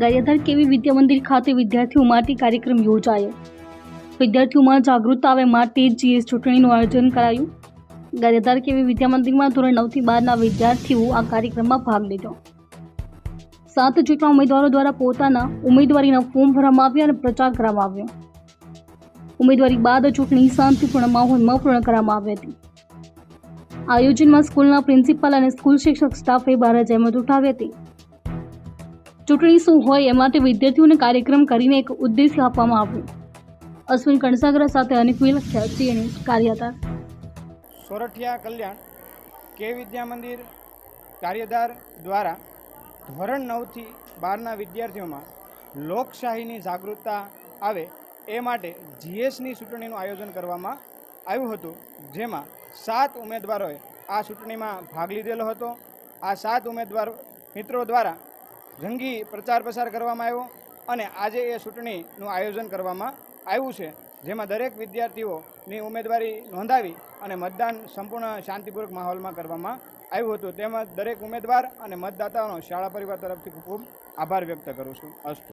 ગારિયાધાર કેવી વિદ્યા મંદિર ખાતે વિદ્યાર્થીઓ માટે કાર્યક્રમ યોજાયો? વિદ્યાર્થીઓમાં જાગૃતતા આવે માટે જીએસ ચૂંટણીનું આયોજન કરાયું. ગારિયાધાર કેવી વિદ્યા મંદિરમાં ધોરણ નવથી બારના વિદ્યાર્થીઓ આ કાર્યક્રમમાં ભાગ લીધો. સાત જેટલા ઉમેદવારો દ્વારા પોતાના ઉમેદવારીના ફોર્મ ભરવામાં આવ્યા અને પ્રચાર કરવામાં આવ્યો. ઉમેદવારી બાદ ચૂંટણી શાંતિપૂર્ણ માહોલમાં પૂર્ણ કરવામાં આવી હતી. આયોજનમાં સ્કૂલના પ્રિન્સિપાલ અને સ્કૂલ શિક્ષક સ્ટાફે બહાર જહેમત ઉઠાવી હતી. ચૂંટણી શું હોય એ માટે વિદ્યાર્થીઓને કાર્યક્રમ કરીને એક ઉદ્દેશ્ય આપવામાં આવ્યું. અશ્વિન કણસાગરા સાથે અનિકુલ સીએનએ કાર્યતા સોરઠિયા કલ્યાણ કે વિદ્યા મંદિર કાર્યધાર દ્વારા ધોરણ નવથી બારના વિદ્યાર્થીઓમાં લોકશાહીની જાગૃતતા આવે એ માટે જીએસની ચૂંટણીનું આયોજન કરવામાં આવ્યું હતું, જેમાં સાત ઉમેદવારોએ આ ચૂંટણીમાં ભાગ લીધેલો હતો. આ સાત ઉમેદવાર મિત્રો દ્વારા રંગી પ્રચાર પ્રસાર કરવામાં આવ્યો અને આજે એ ચૂંટણીનું આયોજન કરવામાં આવ્યું છે, જેમાં દરેક વિદ્યાર્થીઓની ઉમેદવારી નોંધાવી અને મતદાન સંપૂર્ણ શાંતિપૂર્વક માહોલમાં કરવામાં આવ્યું હતું. તેમજ દરેક ઉમેદવાર અને મતદાતાઓનો શાળા પરિવાર તરફથી ખૂબ આભાર વ્યક્ત કરું છું. અસ્તુ.